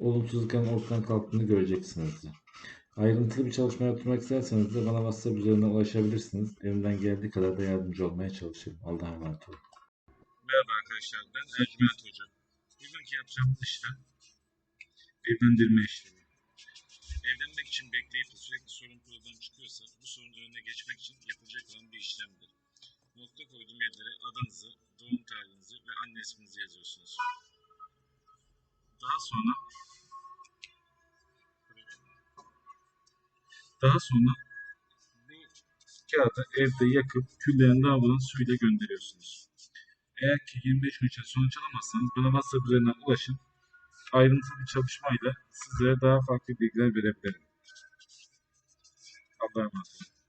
olumsuzlukların ortadan kalktığını göreceksinizdir. Ayrıntılı bir çalışma yapmak isterseniz de bana WhatsApp üzerinden ulaşabilirsiniz. Elimden geldiği kadar da yardımcı olmaya çalışırım. Allah'a emanet olun. Merhaba arkadaşlar, ben Ercüment Hoca. Bugünkü yapacağımız işlem evlendirme işlemi. Evlenmek için bekleyip sürekli sorun problem çıkıyorsa bu sorunun önüne geçmek için yapılacak olan bir işlemdir. Nokta koyduğum yerlere adınızı, doğum tarihinizi ve anne isminizi yazıyorsunuz. Daha sonra daha sonra kağıdı evde yakıp küllerini lavabodan suyla gönderiyorsunuz. Eğer ki 25 gün içinde sonuç alamazsanız bana WhatsApp üzerinden ulaşın. Ayrıntılı bir çalışmayla sizlere daha farklı bilgiler verebilirim. Allah'a emanet olun.